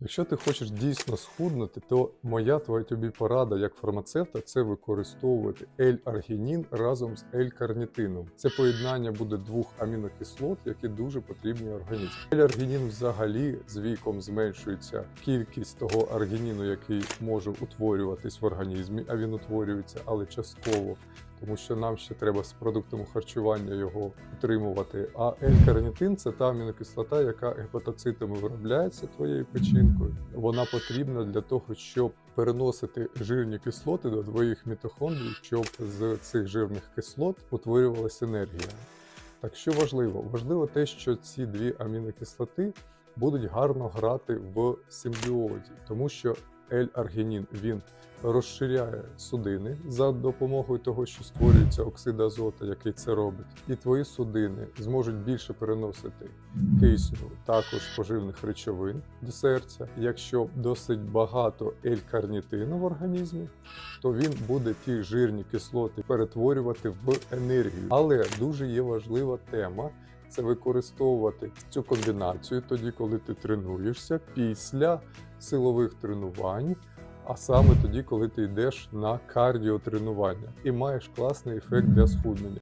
Якщо ти хочеш дійсно схуднути, то моя твоя тобі порада як фармацевта це використовувати L-аргінін разом з L-карнітином. Це поєднання буде двох амінокислот, які дуже потрібні організму. L-аргінін взагалі з віком зменшується кількість того аргініну, який може утворюватись в організмі, а він утворюється, але частково. Тому що нам ще треба з продуктами харчування його утримувати. А L-карнітин це та амінокислота, яка гепатоцитами виробляється твоєю печінкою. Вона потрібна для того, щоб переносити жирні кислоти до твоїх мітохондрій, щоб з цих жирних кислот утворювалася енергія. Так що важливо? Важливо те, що ці дві амінокислоти будуть гарно грати в симбіозі, тому що L-аргінін він розширяє судини за допомогою того, що створюється оксид азоту, який це робить, і твої судини зможуть більше переносити кисню, також поживних речовин до серця. Якщо досить багато L-карнітину в організмі, то він буде ті жирні кислоти перетворювати в енергію. Але дуже є важлива тема. Це використовувати цю комбінацію тоді, коли ти тренуєшся після силових тренувань, а саме тоді, коли ти йдеш на кардіотренування і маєш класний ефект для схуднення.